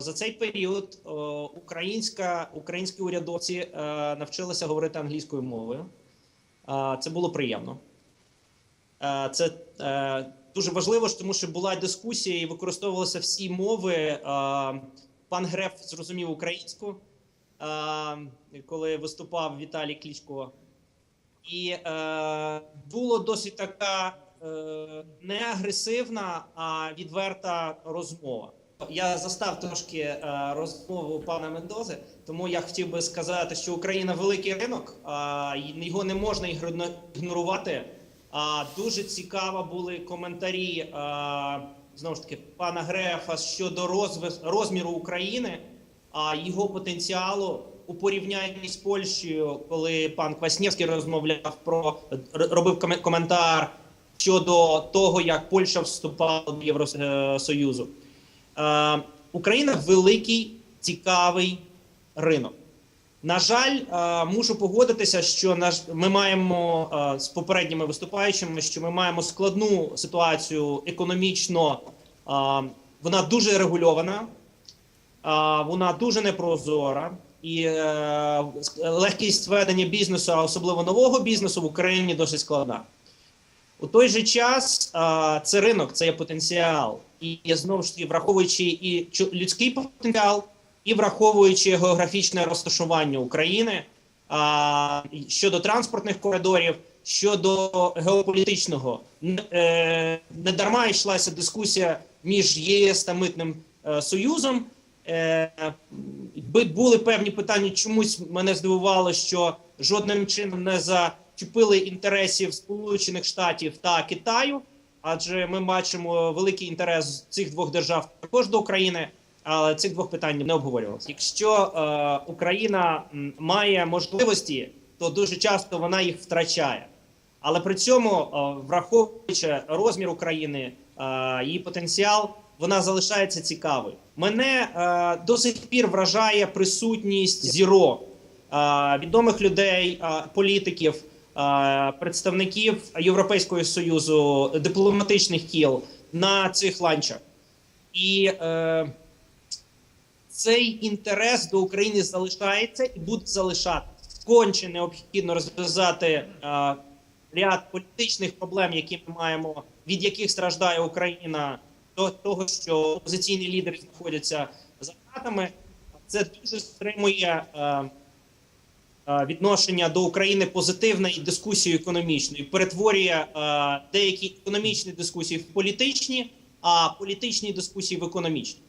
За цей період е, українська українські урядовці е, навчилися говорити англійською мовою. Е, Це було приємно. Це дуже важливо, тому що була дискусія і використовувалися всі мови. Пан Греф зрозумів українську, коли виступав Віталій Клічко. І було досить така не агресивна, а відверта розмова. Я застав трошки е, розмову пана Мендози, тому я хотів би сказати, що Україна великий ринок, його не можна ігно- ігнорувати. Дуже цікаво були коментарі а, знову ж таки пана Грефа щодо розміру України, а його потенціалу у порівнянні з Польщею, коли пан Кваснєвський розмовляв про робив коме- коментар щодо того, як Польща вступала до Євросоюзу. Е, Україна великий цікавий ринок. На жаль, е, мушу погодитися, що ми маємо е, з попередніми виступаючими, що ми маємо складну ситуацію економічно. Вона дуже регульована, вона дуже непрозора, і легкість ведення бізнесу, а особливо нового бізнесу в Україні досить складна. У той же час це ринок, це є потенціал. І знову ж таки, враховуючи і людський потенціал, і враховуючи географічне розташування України а, щодо транспортних коридорів, щодо геополітичного, е, не йшлася дискусія між ЄС та Митним е, Союзом. Е, були певні питання. Чомусь мене здивувало, що жодним чином не зачепили інтересів Сполучених Штатів та Китаю, адже ми бачимо великий інтерес цих двох держав також до України. Але цих двох питань не обговорювалося. Якщо е, Україна має можливості, то дуже часто вона їх втрачає. Але при цьому, е, враховуючи розмір України, е, її потенціал, вона залишається цікавою. Мене е, до сих пір вражає присутність зіро е, відомих людей, е, політиків, представників Європейського союзу, дипломатичних кіл на цих ланчах. І е, цей інтерес до України залишається і буде залишатися. Конче необхідно розв'язати е, ряд політичних проблем, які ми маємо, від яких страждає Україна, до того, що опозиційні лідери знаходяться за ґратами. Це дуже стримує е, е, відношення до України позитивне і дискусію економічну, і перетворює е, деякі економічні дискусії в політичні, а політичні дискусії в економічні.